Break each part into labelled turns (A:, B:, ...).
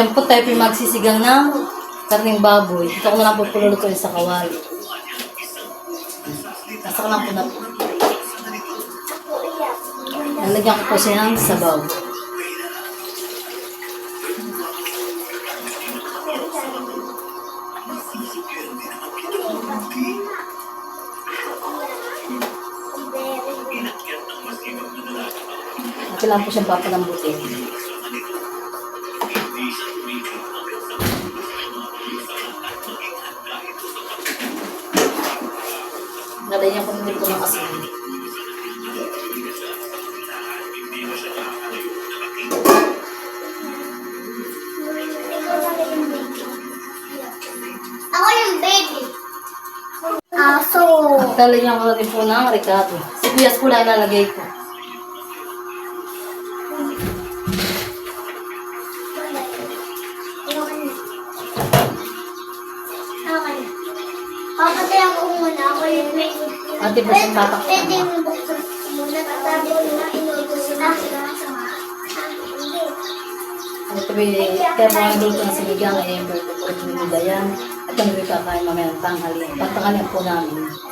A: At yan po tayo magsisigang ng karning baboy. Ito ko na lang po pululutuin sa kawali. Nasa ko lang po na po. Nalagyan ko po siya ng sabaw. Ito lang po siyang papalambutin. Lalagyan ko rin po ng ricado. Sibuyas po lang ilalagay ko.
B: Papatayan ko muna. Ako yung may...
A: Ate, ba siyang tatak?
B: Pwede yung buksan muna. Ko na inuwi sila.
A: Ito ba kaya po ang luto ng sinigang ay yung luto po nila yan. At yung luto kakain mamaya ng tanghali. Pagtanghalian po namin.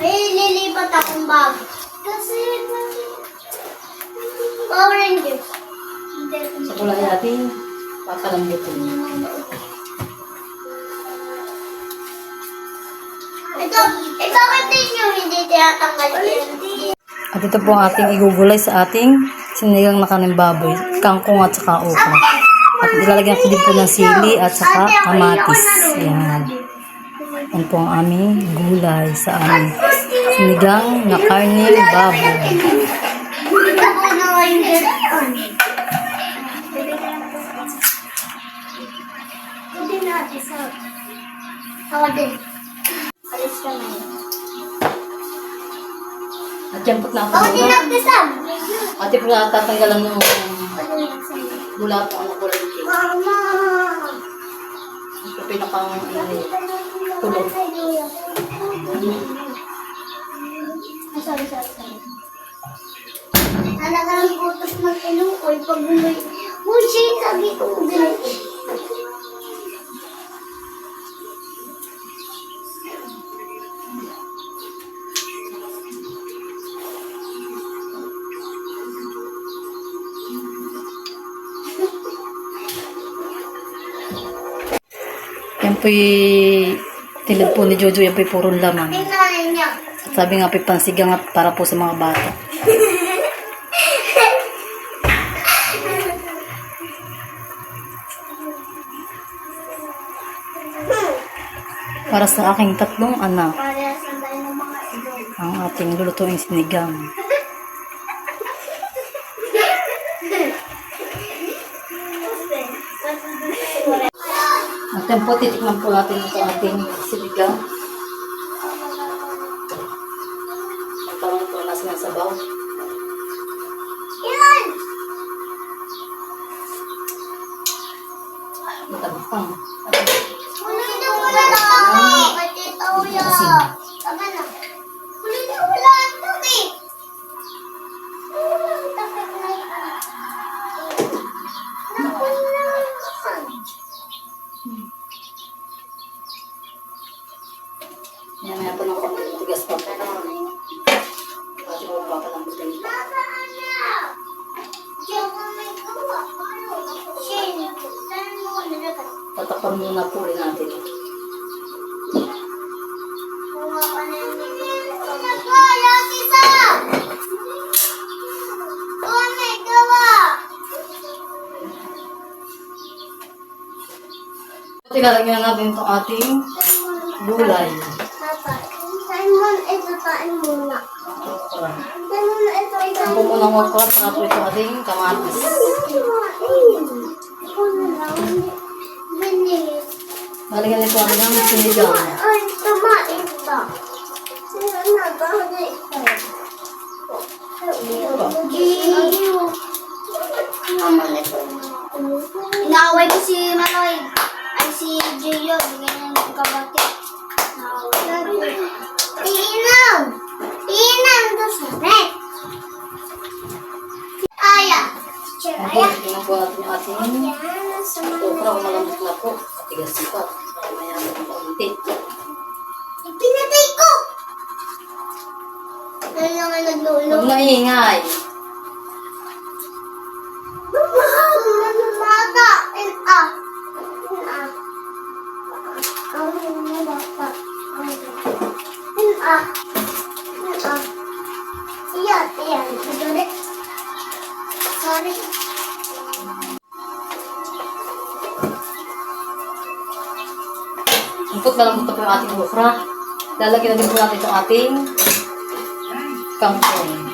B: May lilipat akong bag. Kasi... Power Rangers.
A: Sa kulay natin, papalambutin.
B: Ito, ito kasi nyo hindi tinatanggal yan.
A: At ito po ang ating igugulay sa ating sinigang na kanin baboy, kangkong at saka okra. At ilalagyan ko din po ng sili at saka kamatis. Yan. Yan po ang aming gulay sa aming sinigang na karning baboy. At yan po na ako
B: din
A: muna.
B: nagdasal.
A: At po na tatanggalan ng
B: Ako din nagdasal.
A: gula po ang kulay itim.
B: Mama!
A: Ito pinakang ano, kulog.
B: Ah, sorry, sorry, sorry. Talaga lang putos mag-inukoy pag bumay. Uy, shit, sabi ko, ganito.
A: Yan po'y tilid po ni Jojo, yan po'y purong laman. At sabi nga po'y pansigang at para po sa mga bata. Para sa aking tatlong anak, ang ating lulutuing sinigang. At yan po, titikman po ito ating sinigang. Po Tilalagyan na natin itong ating gulay.
B: Ito muna. Ito ito.
A: Ang saka po ito ating kamatis. Lalagyan nito natin ng sinigang.
B: Ay, tumain ba? Mama nito. Inaaway ko si Manoy. Si Gio. Bigyan niya ng kabati. Tinaw! Tinaw! Ito sa red. Aya. Chair.
A: Ako, tingnan po natin yung ating
B: Yan, sa mga...
A: okra. Kung malambot na po. Katigas pa. Mamaya na po kaunti.
B: Ipinatay ko! Ano lang ang naglulong?
A: Huwag maingay.
B: Wow! Namamaga! And ah! Ah! And ah! Iyan, iyan. Sorry. Sorry.
A: Impot malambot na po yung ating okra. Lalagyan na din po natin itong ating kangkong.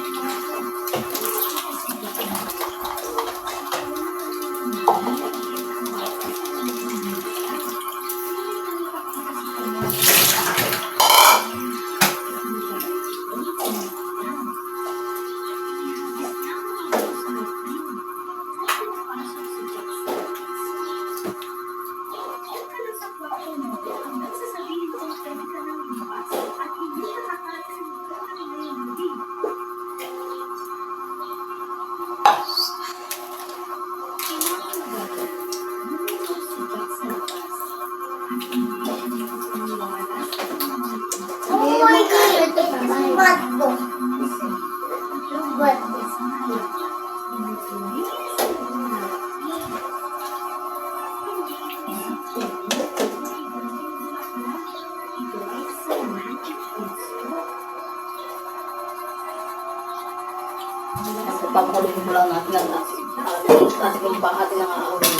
A: Papakuloyin mo lang natin ang ating ating kung pa ating ang aawin.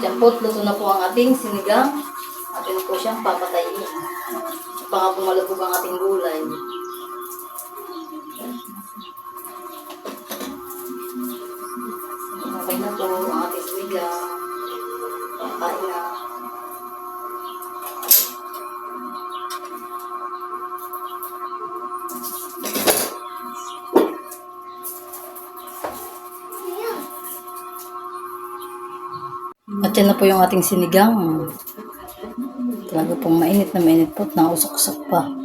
A: Yan po, luto na po ang ating sinigang. Atin po siyang papatayin. Baka pumalabog ang ating gulay. Okay na po ang ating sinigang. Kain na. At yan na po yung ating sinigang. Talaga pong mainit na mainit po at nausok-usok pa.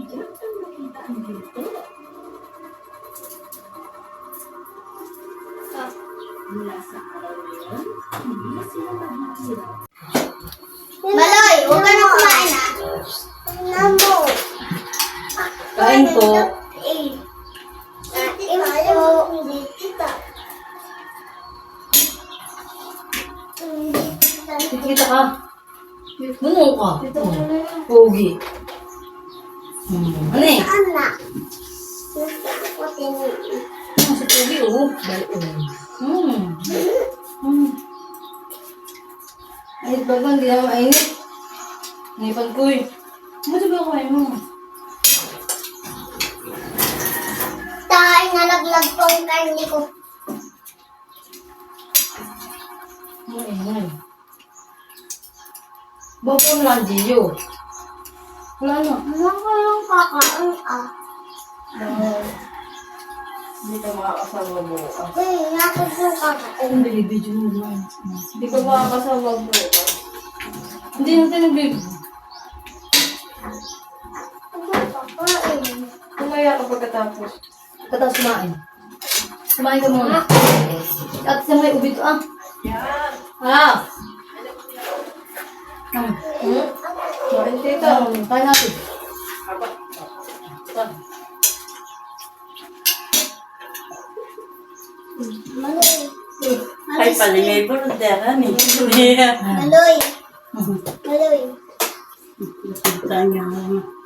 A: Kain po.
B: Kain po. Hindi kita. Hindi kita.
A: Kita ka. Bunong ka. Pogi. Hmm. Ano eh?
B: Tingin.
A: Hmm, si Pogi oh. Balik. Hmm. Hmm. Ay, baba, hindi naman mainit. Nipag ko eh. Ano ba kain mo?
B: Tayo na naglag po ang karni ko.
A: Bapo na lang, Gio. Wala na.
B: Ano ko yung kakain ah?
A: Hindi ka makakasawa.
B: Eh, nakit yung kakain.
A: Ang binibidyo mo lang. Hindi ka makakasawa bukas. Hindi natin nabib.
B: Ano kakain?
A: Kumaya ka pagkatapos. Pagkatapos kumain. Kumain ka muna. At sa may ubi to ah. Ah. Hmm. Hmm. Kain tita. Kain natin. Ah.
B: Maloy.
C: Ay, palingay po ng dera ni.
B: Maloy. Maloy.
C: Tanya. Sisili ka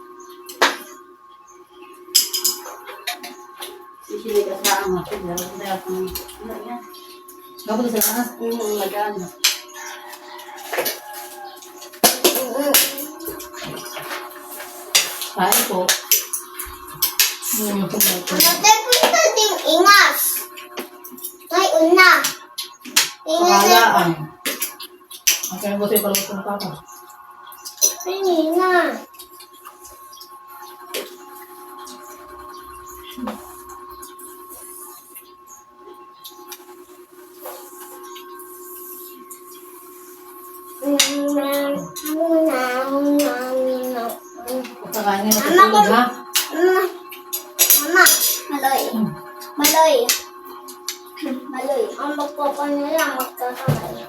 C: sa ama ko. Dara dara ko. Ano yan?
A: Na sa lakas.
C: Yung lagana.
A: Kain po. Hmm.
B: Matay po ito ding ingas. May una.
A: Pakalaan. Ang kaya buti pala ito ng papa.
B: Kanina. Mm,
A: Ha.
B: Mama. Mama. Maloy. Maloy. Maloy. Ang magpapa nila magkakamay.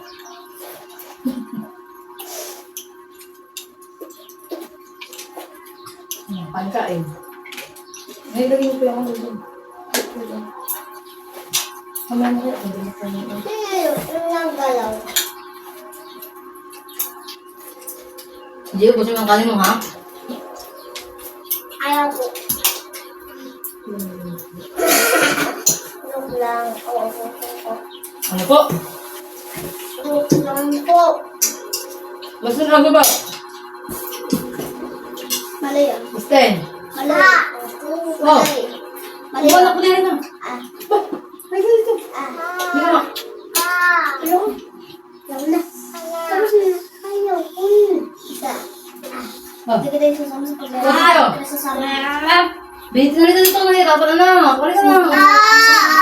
A: Hmm, Pagkain. May lagay mo pa yung ano doon. Hindi mo.
B: Sino yung lang galaw?
A: Hindi ko gusto yung kanin mo ha.
B: Lang. Oo.
A: Ano po?
B: Yung lang po.
A: Basta na ba?
B: Maloy yan.
A: Gusten.
B: Maloy. Maloy. Maloy.
A: Wala ko na yun ah.
B: Ah.
A: Ba? Ay, ganito.
B: Ah.
A: Hindi na.
B: Ano? Ayaw na. Tapos na. Ayaw. Uy. Isa.
A: Ah.
B: Hindi ka tayo sasama sa paglalaro.
A: Wala tayo.
B: Sasama.
A: Dito na dito dito. Na na. Kali ka na.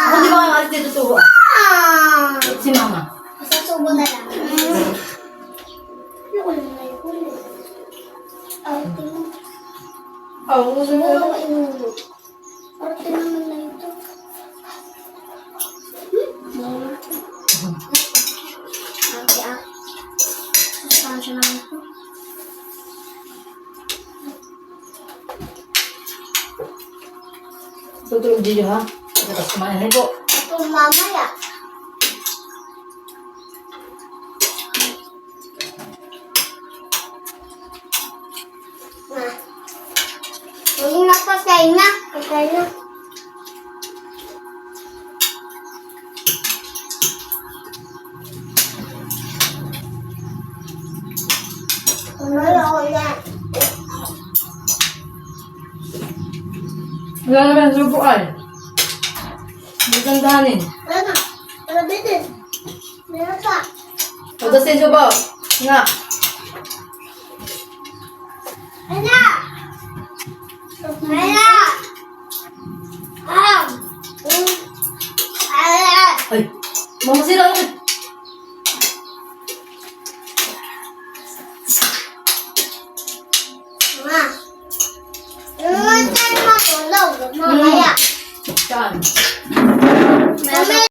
A: Ako di ba kayo alis dito subo?
B: Ah!
A: Si mama.
B: Basta subo na lang. Ko lang na yung ulo? Ah, tingnan.
A: Oo, gusto mo.
B: Ano ka inulo? Arte naman na ito. Arte ah. Sustansya naman ito.
A: Tutulog dito ha. Tapos kumain na po.
B: Ito mamaya. Na. Huwag na pasay na. Pasay na. Wala ko yan.
A: Wala na rin tandahanin.
B: Wala na. Wala bitin. Meron pa.
A: Pagdasin subo. Nga.